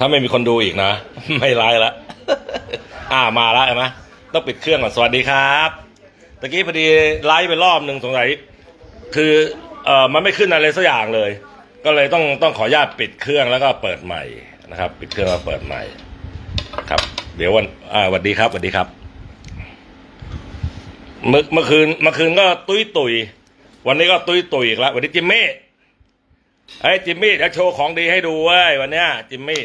ถ้าไม่มีคนดูอีกนะ ไม่ไลฟ์ละ อ่ามาแล้วเห็นไหมต้องปิดเครื่องก่อนสวัสดีครับตะกี้พอดีไลฟ์ไปรอบหนึ่งสงสัยคือเอ่อมันไม่ขึ้นอะไรสักอย่างเลย ก็เลยต้องต้องขออนุญาตปิดเครื่องแล้วก็เปิดใหม่นะครับ ปิดเครื่องแล้วเปิดใหม่ครับ เดี๋ยววันอ่าสวัสดีครับสวัสดีครับ เมื่อเมื่อคืนเมื่อคืนก็ตุ้ยตุยวันนี้ก็ตุ้ยตุยอีกแล้ววันนี้จิมมี่เฮ้ยจิมมี่จะโชว์ของดีให้ดูเว้ยวันเนี้ยจิมมี่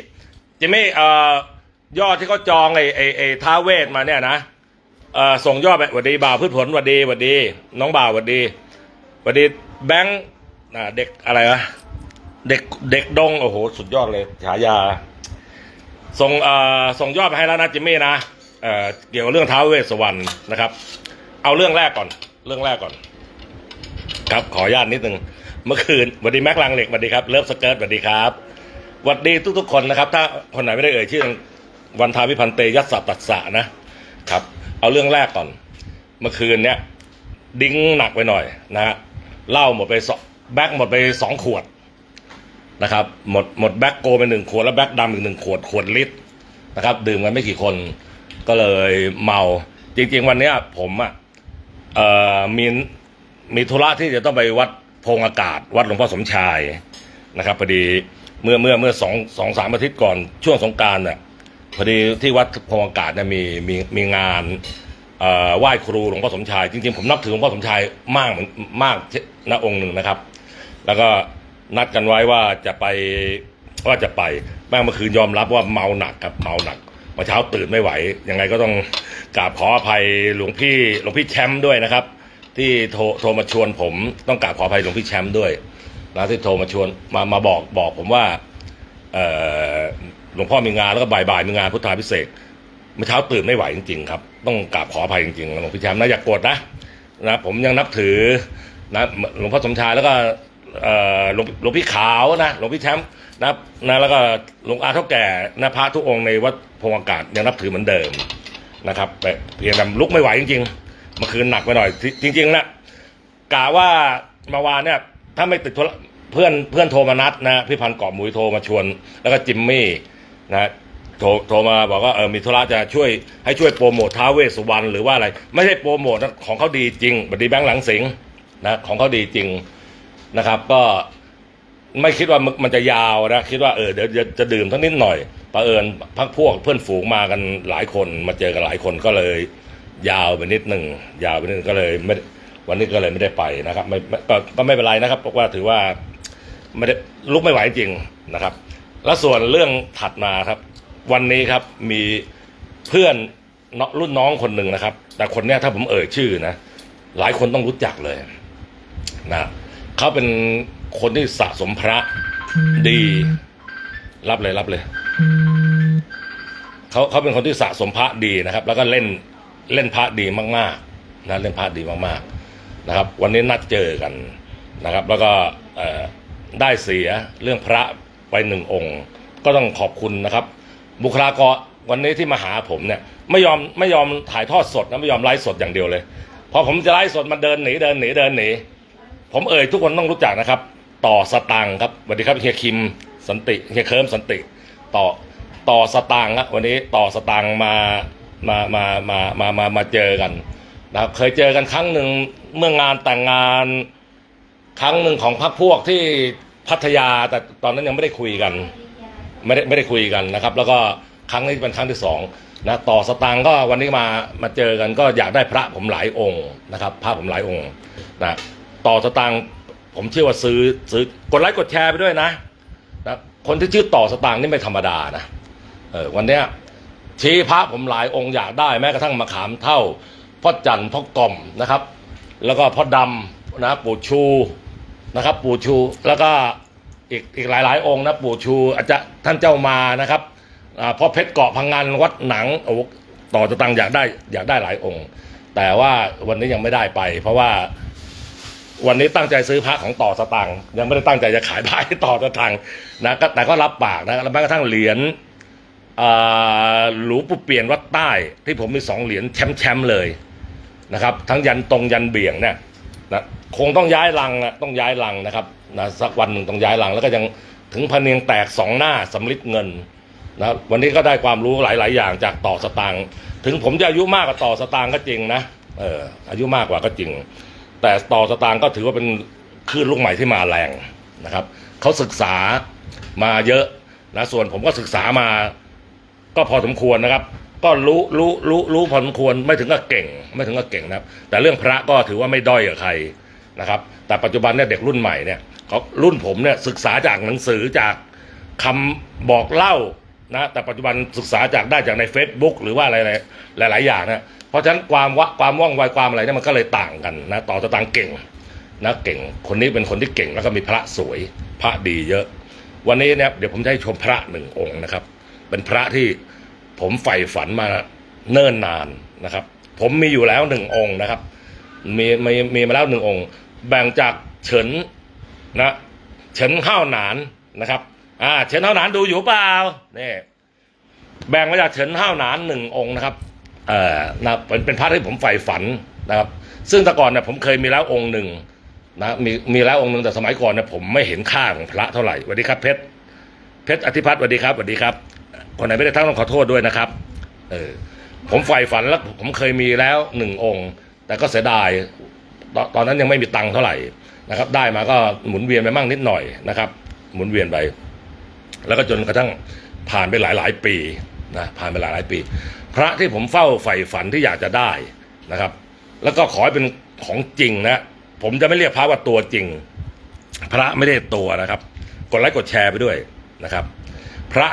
จิมมี่เอ่อยอดที่เขาจองไอ้ไอ้ไอ้ท้าเวทมาเนี่ยนะเอ่อส่งยอดไปหวัดดีบ่าวพืชผลหวัดดีหวัดดี น้องบ่าวหวัดดีหวัดดีแบงค์อ่าเด็กอะไรวะเด็กเด็กดงโอ้โห สุดยอดเลยฉายา ส่งเอ่อส่งยอดไปให้แล้วนะจิมมี่นะเอ่อเกี่ยวกับเรื่องท้าวเวสสวรรณนะครับ เอาเรื่องแรกก่อน เรื่องแรกก่อน ครับขออนุญาตนิดนึงเมื่อคืนสวัสดีแม็กลังเหล็กสวัสดีครับเลิฟสเกิร์ตสวัสดีครับสวัสดีทุกๆคนนะครับ ถ้าคนไหนไม่ได้เอ่ยชื่อวันทาพิพันเตยัสสะตัสสะนะครับ เอาเรื่องแรกก่อน เมื่อคืนเนี้ยดิ้งหนักไปหน่อยนะฮะเหล้าหมดไปสองแบ็คหมดไปสองขวด นะครับ หมดหมดแบ็คโกไปหนึ่งขวดแล้วแบ็คดำอีกหนึ่งขวดขวดลิตรนะครับ ดื่มกันไม่กี่คนก็เลยเมาจริง ๆ วันเนี้ยผมอะเอ่อมีมีธุระที่จะต้องไปวัดพงอากาศ วัดหลวงพ่อสมชายนะครับพอดีเมื่อเมื่อเมื่อสองสองสามอาทิตย์ก่อนช่วงสงการเนี่ยพอดีที่วัดพงอากาศเนี่ยมีมีมีงานอ่อไหว้ครูหลวงพ่อสมชาย จริงๆผมนับถือหลวงพ่อสมชายมากเหมือนมากนะองค์หนึ่งนะครับ แล้วก็ นัดกันไว้ว่าจะไปว่าจะไปแม่งเมื่อคืนยอมรับว่าเมาหนักครับเมาหนักมื่อเช้าตื่นไม่ไหว ยังไงก็ต้องกราบขออภัยหลวงพี่หลวงพี่แชมป์ด้วยนะครับ ที่โทรโทรมาชวนผมต้องกราบขออภัยหลวงพี่แชมป์ด้วยนะที่โทรมาชวนมามาบอกบอกผมว่าเออหลวงพ่อมีงานแล้วก็บ่ายๆมีงานพุทธาพิเศษเมื่อเช้าตื่นไม่ไหวจริงๆครับ ต้องกราบขออภัยจริงๆหลวงพี่แชมป์นะอย่ากโกรธนะนะผมยังนับถือนะหลวงพ่อสมชายแล้วก็ หลวงหลวงพี่ขาวนะหลวงพี่แชมป์นะนะแล้วก็หลวงอาเท่าแก่นะพระทุกองค์ในวัดพงอากาศยังนับถือเหมือนเดิมนะครับแต่เพียงแต่ลุกไม่ไหวจริงๆเมื่อคืนหนักไปหน่อย จริงๆนะกะว่าเมื่อวานเนี่ยถ้าไม่ติดธุระเพื่อนเพื่อนโทรมานัดนะพี่พันธ์กอบมุยโทรมาชวน แล้วก็จิมมี่นะโทรโทรมาบอกว่าเออมีธุระจะช่วยให้ช่วยโปรโมทท้าเวสสุวรรณหรือว่าอะไร ไม่ใช่โปรโมทนะของเขาดีจริงบัดดีแบงค์หลังสิงนะของเขาดีจริง นะครับ ก็ไม่คิดว่ามันจะยาวนะคิดว่าเออเดี๋ยวจะจะดื่มทั้งนิดหน่อยประเอิญพักพวกเพื่อนฝูงมากันหลายคนมาเจอกันหลายคนก็เลย ยาวไปนิดหนึ่งยาวไปนิดนึงก็เลยไม่วันนี้ก็เลยไม่ได้ไปนะครับไม่ก็ก็ไม่เป็นไรนะครับเพราะว่าถือว่าไม่ได้ลุกไม่ไหวจริงนะครับ แล้วส่วนเรื่องถัดมาครับ วันนี้ครับมีเพื่อนเนาะรุ่นน้องคนหนึ่งนะครับ แต่คนเนี้ยถ้าผมเอ่ยชื่อนะ หลายคนต้องรู้จักเลยนะ เขาเป็นคนที่สะสมพระดี รับเลยรับเลยเขาเขาเป็นคนที่สะสมพระดีนะครับ แล้วก็เล่นเล่นพระดีมากๆนะเล่นพระดีมากๆนะครับ วันนี้นัดเจอกันนะครับ แล้วก็เอ่อได้เสียเรื่องพระไปหนึ่งองค์ ก็ต้องขอบคุณนะครับ บุคลากรวันนี้ที่มาหาผมเนี่ยไม่ยอมไม่ยอมถ่ายทอดสดนะไม่ยอมไลฟ์สดอย่างเดียวเลยพอผมจะไลฟ์สดมันเดินหนีเดินหนีเดินหนี ผมเอ่ยทุกคนต้องรู้จักนะครับ ต่อสตังครับสวัสดีครับเฮียคิมสันติเฮียเคิร์มสันติ ต่อต่อสตางครับวันนี้ต่อสตางมามามามามามามาเจอกันนะครับเคยเจอกันครั้งหนึ่งเมื่องานแต่งงานครั้งหนึ่งของพรรคพวกที่พัทยาแต่ตอนนั้นยังไม่ได้คุยกันไม่ได้ไม่ได้คุยกันนะครับ แล้วก็ครั้งนี้เป็นครั้งที่สองนะต่อสตางค์ก็วันนี้มามาเจอกันก็อยากได้พระผมหลายองค์นะครับพระผมหลายองค์นะ ต่อสตางค์ผมเชื่อว่าซื้อซื้อกดไลค์กดแชร์ไปด้วยนะนะคนที่ชื่อต่อสตางค์นี่ไม่ธรรมดานะเออวันเนี้ยชี้พระผมหลายองค์อยากได้แม้กระทั่งมะขามเท่าพ่อจันทร์พ่อกล่อมนะครับ แล้วก็พ่อดำนะปู่ชูนะครับ ปู่ชูแล้วก็อีกอีกหลายๆองค์นะปู่ชูอาจจะท่านเจ้ามานะครับอ่าพ่อเพชรเกาะพังงานวัดหนังโอ้ต่อจะตังอยากได้อยากได้หลายองค์ แต่ว่าวันนี้ยังไม่ได้ไป เพราะว่า วันนี้ตั้งใจซื้อพระของต่อสตังค์ยังไม่ได้ตั้งใจจะขายพระให้ต่อสตังค์นะก็แต่ก็รับปากนะแล้วแม้กระทั่งเหรียญหลวงปู่เปลี่ยนวัดใต้ที่ผมมีสองเหรียญแชมป์แชมป์เลยนะครับ ทั้งยันตรงยันเบี่ยงเนี่ยนะคงต้องย้ายลังอะต้องย้ายลังนะครับนะสักวันหนึ่งต้องย้ายลังแล้วก็ยังถึงพะเนียงแตกสองหน้าสำลิดเงินนะวันนี้ก็ได้ความรู้หลาย ๆ อย่างจากต่อสตางค์ถึงผมจะอายุมากกว่าต่อสตางค์ก็จริงนะเอออายุมากกว่าก็จริง แต่ต่อสตางค์ก็ถือว่าเป็นคลื่นลูกใหม่ที่มาแรงนะครับเขาศึกษามาเยอะนะส่วนผมก็ศึกษามา ก็พอสมควรนะครับ ก็รู้รู้รู้รู้พอสมควรไม่ถึงกับเก่ง ไม่ถึงกับเก่งนะครับ แต่เรื่องพระก็ถือว่าไม่ด้อยกับใครนะครับ แต่ปัจจุบันเนี่ยเด็กรุ่นใหม่เนี่ยเขารุ่นผมเนี่ยศึกษาจากหนังสือจากคำบอกเล่านะแต่ปัจจุบันศึกษาจากได้จากใน Facebook หรือว่าอะไรหลายๆอย่างนะ เพราะฉะนั้นความวะความว่องไวความอะไรเนี่ยมันก็เลยต่างกันนะต่อตะตังเก่งนะเก่ง คนนี้เป็นคนที่เก่งแล้วก็มีพระสวยพระดีเยอะ วันนี้เนี่ยเดี๋ยวผมจะให้ชมพระหนึ่งองค์นะครับ เป็นพระที่ผมใฝ่ฝันมาเนิ่นนานนะครับ ผมมีอยู่แล้วหนึ่งองค์นะครับ มีมีมีมาแล้วหนึ่งองค์ แบ่งจากเฉินนะเฉินข้าวหนานนะครับอ่าเฉินข้าวหนานดูอยู่เปล่าเนี่ยแบ่งมาจากเฉินข้าวหนานหนึ่งองค์นะครับ เอ่อนะเป็นเป็นพระที่ผมใฝ่ฝันนะครับ ซึ่งแต่ก่อนเนี่ยผมเคยมีแล้วองค์หนึ่งนะมีมีแล้วองค์หนึ่งแต่สมัยก่อนเนี่ยผมไม่เห็นค่าของพระเท่าไหร่สวัสดีครับเพชรเพชรอธิพัฒน์สวัสดีครับสวัสดีครับคนไหนไม่ได้ทั้งต้องขอโทษด้วยนะครับเออผมใฝ่ฝันแล้วผมเคยมีแล้วหนึ่งองค์ แต่ก็เสียดายตอนตอนนั้นยังไม่มีตังค์เท่าไหร่นะครับ ได้มาก็หมุนเวียนไปมั่งนิดหน่อยนะครับ หมุนเวียนไป แล้วก็จนกระทั่งผ่านไปหลายหลายๆปี นะผ่านไปหลายหลายปี พระที่ผมเฝ้าใฝ่ฝันที่อยากจะได้นะครับ แล้วก็ขอให้เป็นของจริงนะ ผมจะไม่เรียกพระว่าตัวจริง พระไม่ได้ตัวนะครับ กดไลค์กดแชร์ไปด้วยนะครับ พระ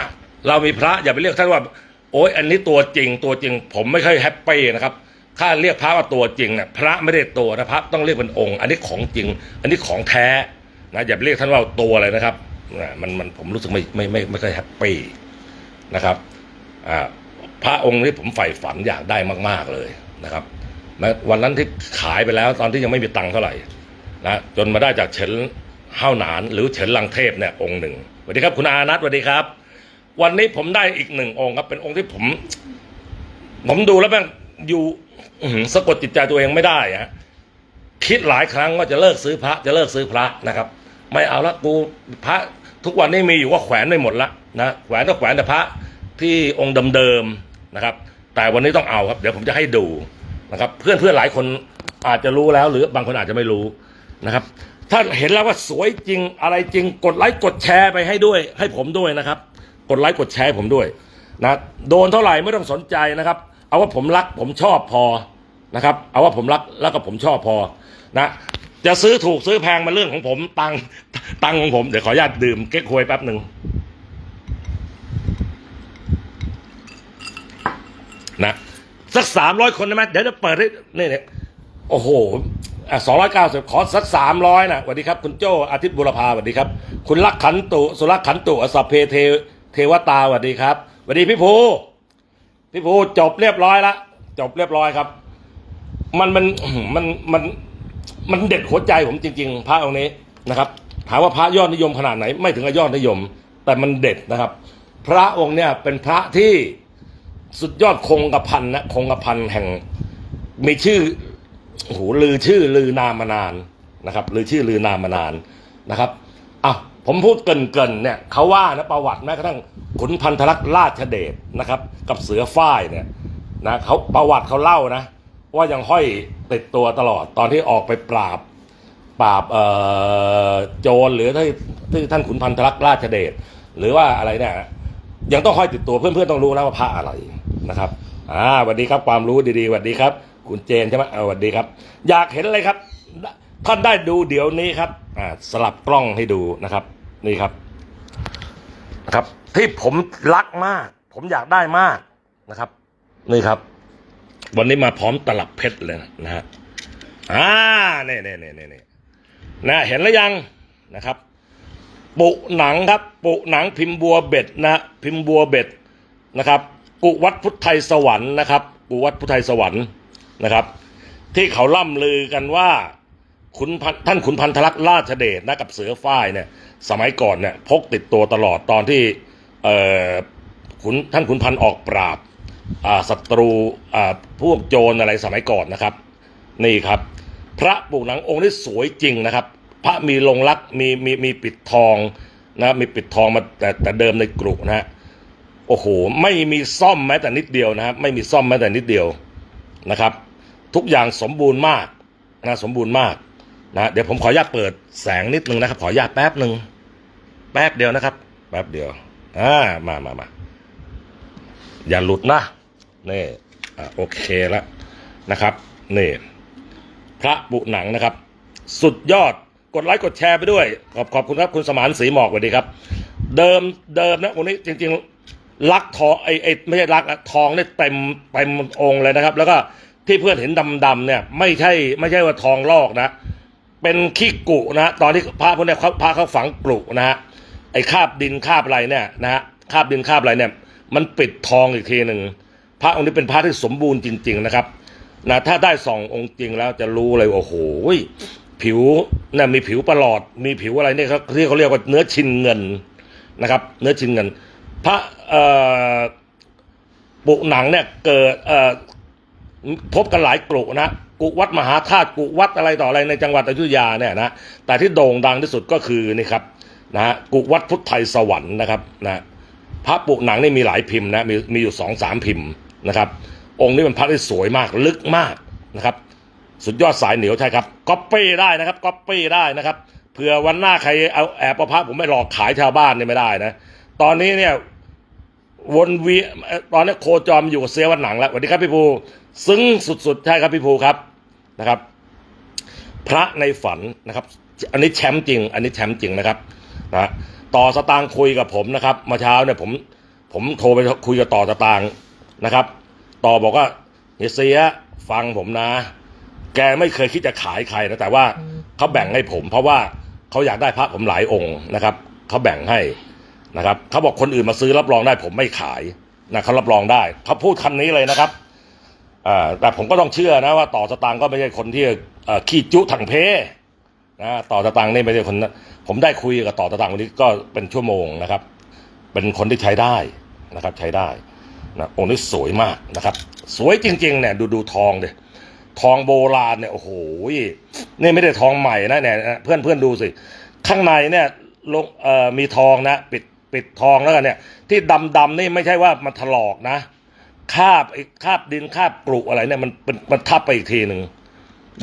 เรามีพระอย่าไปเรียกท่านว่าโอ้ยอันนี้ตัวจริงตัวจริง ผมไม่ค่อยแฮปปี้นะครับถ้าเรียกพระว่าตัวจริงเนี่ยพระไม่ได้ตัวนะพระต้องเรียกเป็นองค์ อันนี้ของจริง อันนี้ของแท้นะอย่าไปเรียกท่านว่าตัวเลยนะครับมันมันผมรู้สึกไม่ไม่ไม่ไม่ค่อยแฮปปี้นะครับ พระองค์ที่ผมใฝ่ฝันอยากได้มาก ๆเลยนะครับนะวันนั้นที่ขายไปแล้วตอนที่ยังไม่มีตังค์เท่าไหร่นะจนมาได้จากเฉินห้าวหนาน หรือเฉินลังเทพเนี่ยองค์หนึ่งสวัสดีครับคุณอานัทสวัสดีครับ วันนี้ผมได้อีกหนึ่งองค์ครับ เป็นองค์ที่ผม ผมดูแล้วแม่งอยู่สะกดจิตใจตัวเองไม่ได้ฮะคิดหลายครั้งว่าจะเลิกซื้อพระ จะเลิกซื้อพระนะครับ ไม่เอาละกูพระทุกวันนี้มีอยู่ว่าแขวนไม่หมดละนะแขวนก็แขวนแต่พระ ที่องค์เดิมๆนะครับ แต่วันนี้ต้องเอาครับ เดี๋ยวผมจะให้ดูนะครับ เพื่อนเพื่อนๆหลายคนอาจจะรู้แล้ว หรือบางคนอาจจะไม่รู้นะครับ ถ้าเห็นแล้วว่าสวยจริงอะไรจริง กดไลค์กดแชร์ไปให้ด้วย ให้ผมด้วยนะครับ กดไลค์กดแชร์ผมด้วยนะโดนเท่าไหร่ไม่ต้องสนใจนะครับ เอาว่าผมรักผมชอบพอนะครับ เอาว่าผมรักแล้วก็ผมชอบพอนะจะซื้อถูกซื้อแพงมาเรื่องของผมตังตังของผมเดี๋ยวขออนุญาตดื่มเก๊กฮวยแป๊บหนึ่ง นะสักสามร้อยคนได้ไหมเดี๋ยวจะเปิดให้นี่เนี่ยโอ้โหสองร้อยเก้าสิบขอสักสามร้อยนะสวัสดีครับ คุณโจอาทิตย์บุรพาสวัสดีครับ คุณลักขันตุสุรักขันตุอสพเพเทเทวตาสวัสดีครับสวัสดีพี่ภูพี่ภูจบเรียบร้อยละจบเรียบร้อยครับ มันมันมันมันมันเด็ดหัวใจผมจริง ๆ พระองค์นี้นะครับถามว่าพระยอดนิยมขนาดไหน ไม่ถึงกับยอดนิยม แต่มันเด็ดนะครับ พระองค์เนี่ยเป็นพระที่ สุดยอดคงกระพันนะคงกระพันแห่ง มีชื่อโอ้โหลือชื่อลือนามมานานนะครับลือชื่อลือนามมานานนะครับอะผมพูดเกรินๆเนี่ยเขาว่านะประวัติแม้กระทั่งขุนพันธลักษ์ราชเดชนะครับ กับเสือฝ้ายเนี่ยนะเขาประวัติเขาเล่านะ ว่ายังห้อยติดตัวตลอดตอนที่ออกไปปราบปราบเอ่อโจรหรือที่ที่ท่านขุนพันธลักษ์ราชเดชหรือว่าอะไรเนี่ยยังต้องห้อยติดตัวเพื่อนๆต้องรู้แล้วว่าพระอะไร นะครับอ่าสวัสดีครับความรู้ดีๆสวัสดีครับ คุณเจนใช่ไหมเออสวัสดีครับ อยากเห็นอะไรครับ ท่านได้ดูเดี๋ยวนี้ครับอ่าสลับกล้องให้ดูนะครับ นี่ครับนะครับ ที่ผมรักมาก ผมอยากได้มากนะครับ นี่ครับ วันนี้มาพร้อมตลับเพชรเลยนะฮะอ่าเน่เน่เน่เน่เน่นะเห็นแล้วยังนะครับ ปุหนังครับ ปุหนังพิมพ์บัวเบ็ดนะ พิมพ์บัวเบ็ดนะครับ กุวัดพุทธไทยสวรรค์นะครับกุวัดพุทธไทยสวรรค์นะครับ ที่เขาล่ำลือกันว่าขุนพันท่านขุนพันธลักษณ์ราชเดชนะกับเสือฝ้ายเนี่ยสมัยก่อนเนี่ยพกติดตัวตลอดตอนที่เอ่อขุนท่านขุนพันธ์ออกปราบอ่าศัตรูอ่าพวกโจรอะไรสมัยก่อนนะครับ นี่ครับ พระปลูกหนังองค์นี้สวยจริงนะครับ พระมีลงลักษ์มีมีมีปิดทองนะมีปิดทองมาแต่แต่เดิมในกรุนะฮะ โอ้โห ไม่มีซ่อมแม้แต่นิดเดียวนะครับ ไม่มีซ่อมแม้แต่นิดเดียวนะครับ ทุกอย่างสมบูรณ์มากนะสมบูรณ์มากนะเดี๋ยวผมขออนุญาตเปิดแสงนิดนึงนะครับ ขออนุญาตแป๊บหนึ่งแป๊บเดียวนะครับ แป๊บเดียวอ่ามามามาอย่าหลุดนะนี่อ่าโอเคแล้วนะครับนี่พระบุหนังนะครับ สุดยอดกดไลค์กดแชร์ไปด้วย ขอบขอบคุณครับคุณสมานสีหมอกสวัสดีครับ เดิมเดิมนะวันนี้จริง ๆ ลักทองไอไอไม่ใช่ลักทองเนี่ยเต็มเต็มองค์เลยนะครับ แล้วก็ที่เพื่อนเห็นดำๆเนี่ย ไม่ใช่ไม่ใช่ว่าทองลอกนะ เป็นขี้กุนะ ตอนที่พระพวกเนี้ยเขาพระเขาฝังกลุนะฮะไอ้คาบดินคาบอะไรเนี่ยนะฮะคาบดินคาบอะไรเนี่ย มันปิดทองอีกทีหนึ่งพระองค์นี้เป็นพระที่สมบูรณ์จริง ๆนะครับนะถ้าได้สององค์จริงแล้วจะรู้เลยโอ้โหผิวน่ะมีผิวประหลอด มีผิวอะไรเนี่ยเขาที่เขาเรียกว่าเนื้อชินเงินนะครับ เนื้อชินเงิน พระปุหนังเนี่ยเกิดพบกันหลายกลุ่นะกุวัดมหาธาตุกุวัดอะไรต่ออะไรในจังหวัดอยุธยาเนี่ยนะแต่ที่โด่งดังที่สุดก็คือนี่ครับนะฮะกุวัดพุทธไทยสวรรค์นะครับนะพระปุหนังนี่มีหลายพิมพ์นะมีมีอยู่สองสามพิมพ์นะครับ องค์นี้เป็นพระที่สวยมากลึกมากนะครับ สุดยอดสายเหนียวใช่ครับก๊อปปี้ได้นะครับก๊อปปี้ได้นะครับเผื่อวันหน้าใครเอาแอบเอาพระผมไม่หลอกขายชาวบ้านเนี่ยไม่ได้นะ ตอนนี้เนี่ยวนเวียตอนนี้โคจรอยู่กับเซียวันหนังแล้วสวัสดีครับพี่ภูซึ้งสุดๆ ใช่ครับพี่ภูครับนะครับ พระในฝันนะครับ อันนี้แชมป์จริง อันนี้แชมป์จริงนะครับนะต่อสตางค์คุยกับผมนะครับเมาเช้าเนี่ยผมผมโทรไปคุยกับต่อสตางค์นะครับ ต่อบอกว่าเฮียเสียฟังผมนะ แกไม่เคยคิดจะขายใครนะแต่ว่าเขาแบ่งให้ผม เพราะว่าเขาอยากได้พระผมหลายองค์นะครับเขาแบ่งให้ นะครับเขาบอกคนอื่นมาซื้อรับรองได้ ผมไม่ขายนะเขารับรองได้เขาพูดคำนี้เลยนะครับแต่ผมก็ต้องเชื่อนะว่าต่อสตางค์ก็ไม่ใช่คนที่ขี้จุถังเพนะต่อสตางค์นี่ไม่ใช่คนผมได้คุยกับต่อสตางค์วันนี้ก็เป็นชั่วโมงนะครับ เป็นคนที่ใช้ได้นะครับใช้ได้นะองค์นี้สวยมากนะครับ สวยจริงๆเนี่ยดูดูทองเดยทองโบราณเนี่ยโอ้โหนี่ไม่ได้ทองใหม่นะเนี่ยเพื่อนเพื่อนดูสิ ข้างในเนี่ยลงเอ่อมีทองนะ ปิด ปิดทองแล้วกันเนี่ย ที่ดำดำๆนี่ไม่ใช่ว่ามันถลอกนะคาบไอ้คาบดินคาบกรุอะไรเนี่ยมันเป็นมันทับไปอีกทีหนึ่ง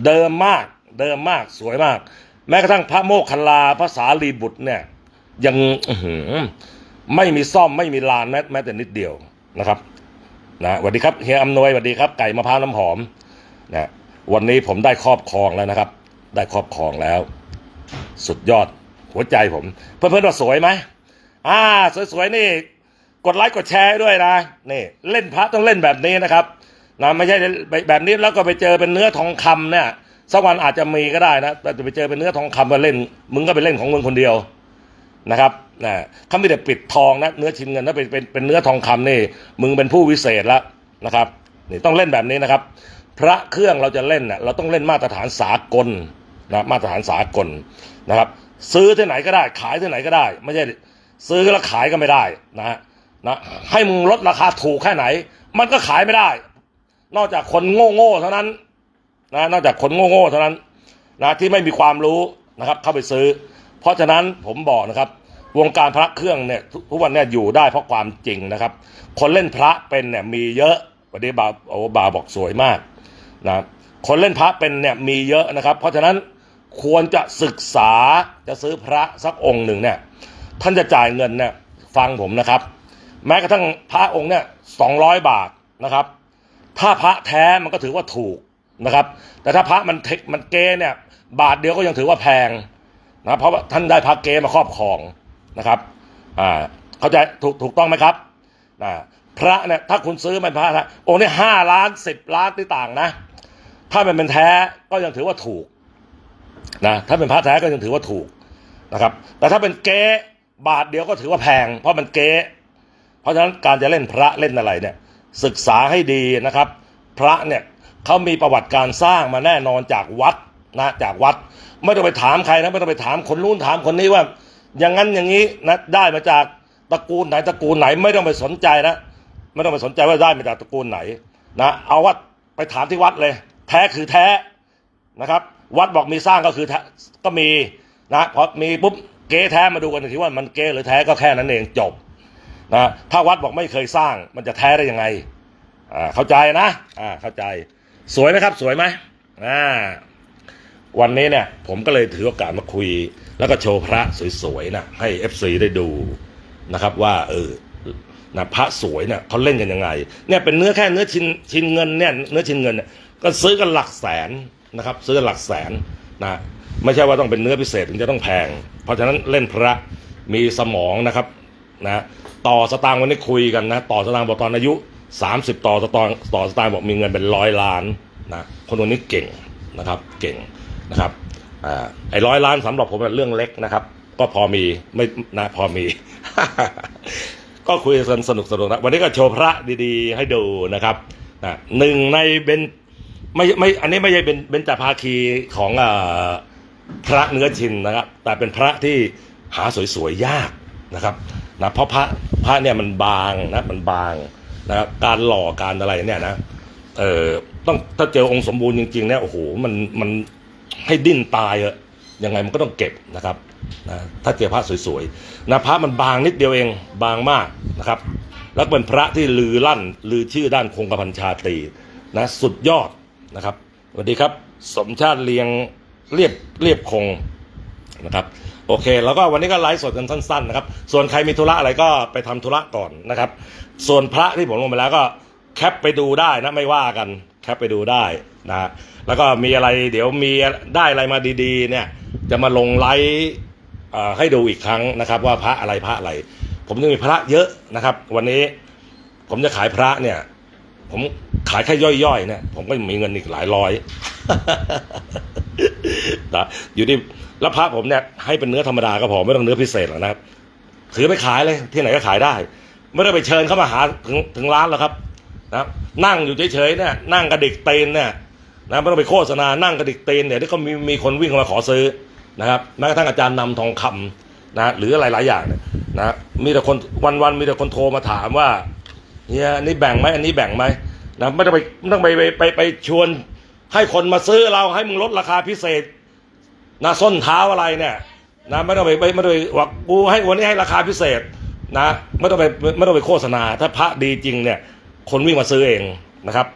เดิมมากเดิมมากสวยมาก แม้กระทั่งพระโมคคัลลาพระสารีบุตรเนี่ย ยังไม่มีซ่อมไม่มีลานแม้แม้แต่นิดเดียวนะครับนะสวัสดีครับเฮียอำนวยสวัสดีครับไก่มะพร้าวน้ำหอมนะวันนี้ผมได้ครอบครองแล้วนะครับ ได้ครอบครองแล้ว สุดยอดหัวใจผม เพื่อนๆว่าสวยไหม อ่า สวยๆนี่ กดไลค์กดแชร์ด้วยนะนี่เล่นพระต้องเล่นแบบนี้นะครับนะไม่ใช่แบบนี้แล้วก็ไปเจอเป็นเนื้อทองคำเนี่ยสักวันอาจจะมีก็ได้นะแต่จะไปเจอเป็นเนื้อทองคำมาเล่น มึงก็ไปเล่นของมึงคนเดียวนะครับนะเขาไม่ได้ปิดทองนะเนื้อชิ้นเงินถ้าเป็นเป็นเป็นเนื้อทองคำนี่ มึงเป็นผู้วิเศษแล้วนะครับนี่ต้องเล่นแบบนี้นะครับ พระเครื่องเราจะเล่นเน่ะเราต้องเล่นมาตรฐานสากลนะมาตรฐานสากลนะครับ ซื้อที่ไหนก็ได้ขายที่ไหนก็ได้ ไม่ใช่ ซื้อแล้วขายก็ไม่ได้นะนะให้มึงลดราคาถูกแค่ไหน มันก็ขายไม่ได้ นอกจากคนโง่โง่เท่านั้นนะนอกจากคนโง่โง่เท่านั้นนะที่ไม่มีความรู้นะครับเข้าไปซื้อ เพราะฉะนั้นผมบอกนะครับ วงการพระเครื่องเนี่ยทุกวันเนี่ยอยู่ได้เพราะความจริงนะครับ คนเล่นพระเป็นเนี่ยมีเยอะวันนี้บาโอบาบอกสวยมากนะคนเล่นพระเป็นเนี่ยมีเยอะนะครับ เพราะฉะนั้นควรจะศึกษาจะซื้อพระสักองค์หนึ่งเนี่ย ท่านจะจ่ายเงินเนี่ยฟังผมนะครับ แม้กระทั่งพระองค์เนี่ยสองร้อยบาทนะครับ ถ้าพระแท้มันก็ถือว่าถูกนะครับ แต่ถ้าพระมันเทคมันเกเนี่ยบาทเดียวก็ยังถือว่าแพงนะเพราะว่าท่านได้พระเกมาครอบครองนะครับอ่าเข้าใจถูกถูกต้องไหมครับนะพระเนี่ยถ้าคุณซื้อมันพระนะองค์นี้ห้าล้านสิบล้านที่ต่างนะ ถ้ามันเป็นแท้ก็ยังถือว่าถูกนะถ้าเป็นพระแท้ก็ยังถือว่าถูกนะครับ แต่ถ้าเป็นเก๊ บาทเดียวก็ถือว่าแพง เพราะมันเก๊เพราะฉะนั้นการจะเล่นพระเล่นอะไรเนี่ย ศึกษาให้ดีนะครับ พระเนี่ยเขามีประวัติการสร้างมาแน่นอนจากวัดนะจากวัด ไม่ต้องไปถามใครนะไม่ต้องไปถามคนนู้นถามคนนี้ว่า อย่างนั้นอย่างนี้นะได้มาจากตระกูลไหนตระกูลไหนไม่ต้องไปสนใจนะไม่ต้องไปสนใจว่าได้มาจากตระกูลไหนนะเอาว่าไปถามที่วัดเลย แท้คือแท้นะครับ วัดบอกมีสร้างก็คือก็มีนะพอมีปุ๊บ เก๊แท้มาดูกันทีว่ามันเก๊หรือแท้ก็แค่นั้นเองจบนะถ้าวัดบอกไม่เคยสร้างมันจะแท้ได้ยังไงอ่าเข้าใจนะอ่าเข้าใจสวยไหมครับ สวยไหมอ่าวันนี้เนี่ยผมก็เลยถือโอกาสมาคุย แล้วก็โชว์พระสวยๆนะให้ FC ได้ดูนะครับว่าเออนะพระสวยเนี่ยเขาเล่นกันยังไงเนี่ยเป็นเนื้อแค่เนื้อชิ้นชิ้นเงินเนี่ยเนื้อชิ้นเงินเนี่ยก็ซื้อกันหลักแสนนะครับ ซื้อกันหลักแสนนะ ไม่ใช่ว่าต้องเป็นเนื้อพิเศษถึงจะต้องแพง เพราะฉะนั้นเล่นพระมีสมองนะครับนะต่อสตางค์วันนี้คุยกันนะต่อสตางค์บอกตอนอายุ 30 ต่อสตางค์ต่อสตางค์บอกมีเงินเป็นร้อยล้านนะคนคนนี้เก่งนะครับเก่งนะครับอไอ้ร้อยล้านสำหรับผมเป็นเรื่องเล็กนะครับ ก็พอมีไม่นะพอมี ก็คุยกันสนุกสนุกนะวันนี้ก็โชว์พระดีๆ ให้ดูนะครับนะหนึ่งในเบนไม่ไม่อันนี้ไม่ใช่เป็นเบนจาภาคีของอ่า พระเนื้อชินนะครับ แต่เป็นพระที่หาสวยๆยากนะครับนะเพราะพระพระเนี่ยมันบางนะมันบางนะครับการหล่อการอะไรเนี่ยนะเออต้องถ้าเจอองค์สมบูรณ์จริงๆเนี่ยโอ้โหมันมันให้ดิ้นตายอะยังไงมันก็ต้องเก็บนะครับนะถ้าเจอพระสวยๆนะพระมันบางนิดเดียวเองบางมากนะครับ แล้วเป็นพระที่ลือลั่นลือชื่อด้านคงกระพันชาตรีนะสุดยอดนะครับสวัสดีครับ สมชาติเลียง เรียบเรียบคงนะครับโอเค แล้วก็วันนี้ก็ไลฟ์สดกันสั้นๆนะครับส่วนใครมีธุระอะไรก็ไปทำธุระก่อนนะครับ ส่วนพระที่ผมลงไปแล้วก็แคปไปดูได้นะไม่ว่ากันแคปไปดูได้นะแล้วก็มีอะไรเดี๋ยวมีได้อะไรมาดีๆ เนี่ยจะมาลงไลฟ์ให้ดูอีกครั้งนะครับ ว่าพระอะไรพระอะไร ผมจะมีพระเยอะนะครับ วันนี้ผมจะขายพระเนี่ย ผมขายแค่ย่อยๆเนี่ยผมก็มีเงินอีกหลายร้อย นะอยู่ที่แล้วพระผมเนี่ยให้เป็นเนื้อธรรมดาก็พอไม่ต้องเนื้อพิเศษหรอกนะครับถือไปขายเลยที่ไหนก็ขายได้ ไม่ได้ไปเชิญเข้ามาหาถึงถึงร้านหรอกครับนะนั่งอยู่เฉยๆเนี่ยนั่งกระดิกตีนเนี่ยนะไม่ต้องไปโฆษณานั่งกระดิกตีนเนี่ยที่ก็มีมีคนวิ่งเข้ามาขอซื้อนะครับแม้กระทั่งอาจารย์นำทองคำนะหรืออะไรหลายอย่างเนี่ยนะมีแต่คนวันๆมีแต่คนโทรมาถามว่าเฮียอันนี้แบ่งไหมอันนี้แบ่งไหมนะไม่ต้องไปไม่ต้องไปไปไปชวน ให้คนมาซื้อเราให้มึงลดราคาพิเศษนะส้นเท้าอะไรเนี่ยนะไม่ต้องไปไม่ไม่ต้องไปว่ากูให้วันนี้ให้ราคาพิเศษนะไม่ต้องไปไม่ต้องไปโฆษณา ถ้าพระดีจริงเนี่ย คนวิ่งมาซื้อเองนะครับ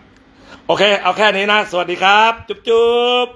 โอเค เอาแค่นี้นะ สวัสดีครับ จุ๊บจุ๊บ